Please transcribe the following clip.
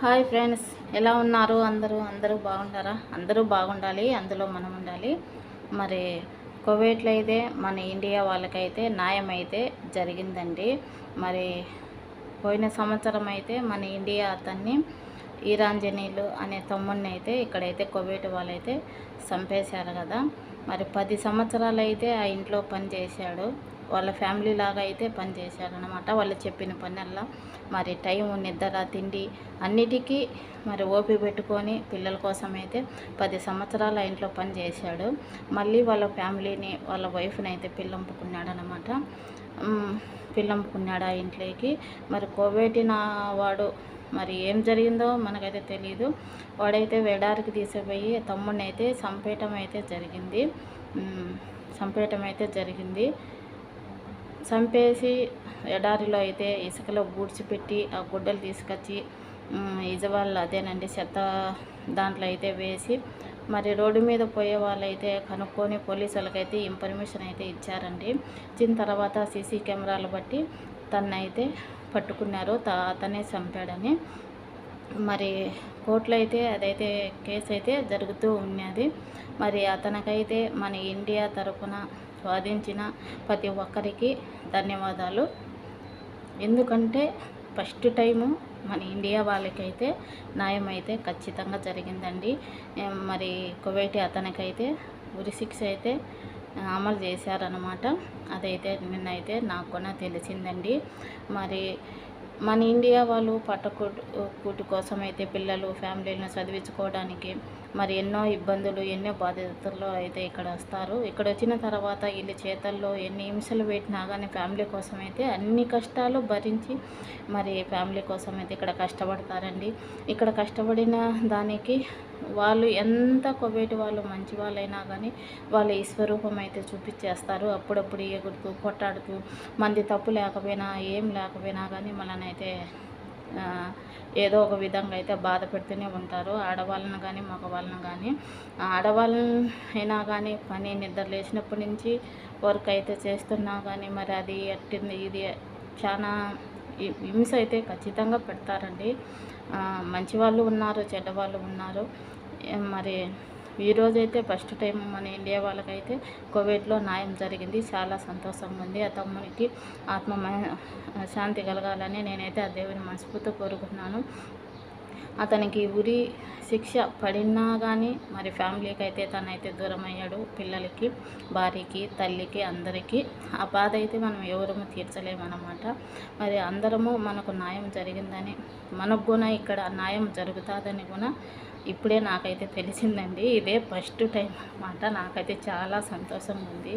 Hi friends ఎలా ఉన్నారు? అందరూ అందరూ బాగుంటారా అందరూ బాగుండాలి అందులో మనం ఉండాలి. మరి కువైట్లో అయితే మన ఇండియా వాళ్ళకైతే న్యాయం అయితే జరిగిందండి. మరి పోయిన సంవత్సరం అయితే మన ఇండియా అతన్ని ఈరాంజనీలు అనే తమ్ముడిని అయితే ఇక్కడైతే కువైట్ వాళ్ళైతే చంపేశారు కదా. మరి పది సంవత్సరాలు అయితే ఆ ఇంట్లో పని చేశాడు. వాళ్ళ ఫ్యామిలీ లాగా అయితే పని చేశారనమాట వాళ్ళు చెప్పిన పనల్లా మరి టైం నిద్ర తిండి అన్నిటికీ మరి ఓపి పెట్టుకొని పిల్లల కోసం అయితే పది సంవత్సరాల ఇంట్లో పని చేశాడు. మళ్ళీ వాళ్ళ ఫ్యామిలీని వాళ్ళ వైఫ్ని అయితే పిల్లంపుకున్నాడు అనమాట పిల్లంపుకున్నాడు ఆ ఇంట్లోకి. మరి కోవేటిన వాడు మరి ఏం జరిగిందో మనకైతే తెలియదు వాడైతే వెడారికి తీసిపోయి తమ్ముడిని అయితే చంపేయటం అయితే జరిగింది. చంపేయటం అయితే జరిగింది. చంపేసి ఎడారిలో అయితే ఇసుకలో బూడ్చిపెట్టి ఆ గుడ్డలు తీసుకొచ్చి ఇజవాళ్ళు అదేనండి చెత్త దాంట్లో అయితే వేసి మరి రోడ్డు మీద పోయే వాళ్ళైతే కనుక్కొని పోలీసులకైతే ఇన్ఫర్మేషన్ అయితే ఇచ్చారండి. ఇచ్చిన తర్వాత సీసీ కెమెరాలు బట్టి తన్నైతే పట్టుకున్నారు. తనే చంపాడని. మరి కోర్టులో అయితే అదైతే కేసు అయితే జరుగుతూ ఉన్నది. మరి అతనికైతే మన ఇండియా తరఫున వాదించిన ప్రతి ఒక్కరికి ధన్యవాదాలు. ఎందుకంటే ఫస్ట్ టైము మన ఇండియా వాళ్ళకైతే న్యాయం అయితే ఖచ్చితంగా జరిగిందండి. మరి కువైట్ అతనికైతే ఉరి శిక్ష అయితే అమలు చేశారనమాట అదైతే నిన్నైతే నాకు కూడా తెలిసిందండి. మరి మన ఇండియా వాళ్ళు పట్టకూటు కూటు కోసం అయితే పిల్లలు ఫ్యామిలీలను చదివించుకోవడానికి మరి ఎన్నో ఇబ్బందులు ఎన్నో బాధ్యతలు అయితే ఇక్కడ వస్తారు. ఇక్కడ వచ్చిన తర్వాత వీళ్ళ చేతల్లో ఎన్ని హింసలు పెట్టినా కానీ ఫ్యామిలీ కోసం అయితే అన్ని కష్టాలు భరించి మరి ఫ్యామిలీ కోసం అయితే ఇక్కడ కష్టపడతారండి. ఇక్కడ కష్టపడిన దానికి వాళ్ళు ఎంత కొవ్వేటి వాళ్ళు మంచి వాళ్ళైనా కానీ వాళ్ళ ఈ స్వరూపం అయితే చూపించేస్తారు. అప్పుడప్పుడు ఎగురుతూ కొట్టాడుతూ మంది తప్పు లేకపోయినా ఏం లేకపోయినా కానీ మననైతే అయితే ఏదో ఒక విధంగా అయితే బాధ పెడుతూనే ఉంటారు. ఆడవాళ్ళను కానీ మగవాళ్ళను కానీ ఆడవాళ్ళని అయినా కానీ పని నిద్ర లేచినప్పటి నుంచి వర్క్ అయితే చేస్తున్నా కానీ మరి అది ఎట్టింది ఇది చాలా హింస అయితే ఖచ్చితంగా పెడతారండి. మంచివాళ్ళు మంచి వాళ్ళు ఉన్నారు చెడ్డవాళ్ళు ఉన్నారు. మరి ఈరోజు అయితే ఫస్ట్ టైం మన ఇండియా వాళ్ళకైతే కోవిడ్లో న్యాయం జరిగింది. చాలా సంతోషంగా ఉంది. ఆ తమ్మునికి ఆత్మ శాంతి కలగాలని నేనైతే ఆ దేవుని మనస్ఫూర్తి కోరుకున్నాను అతనికి ఉరి శిక్ష పడినా కానీ మరి ఫ్యామిలీకి అయితే తనైతే దూరం అయ్యాడు పిల్లలకి భార్యకి తల్లికి అందరికీ ఆ బాధ అయితే మనం ఎవరము తీర్చలేమన్నమాట. మరి అందరము మనకు న్యాయం జరిగిందని మనకు కూడా ఇక్కడ న్యాయం జరుగుతుందని కూడా ఇప్పుడే నాకైతే తెలిసిందండి ఇదే ఫస్ట్ టైం అన్నమాట. నాకైతే చాలా సంతోషంగా ఉంది.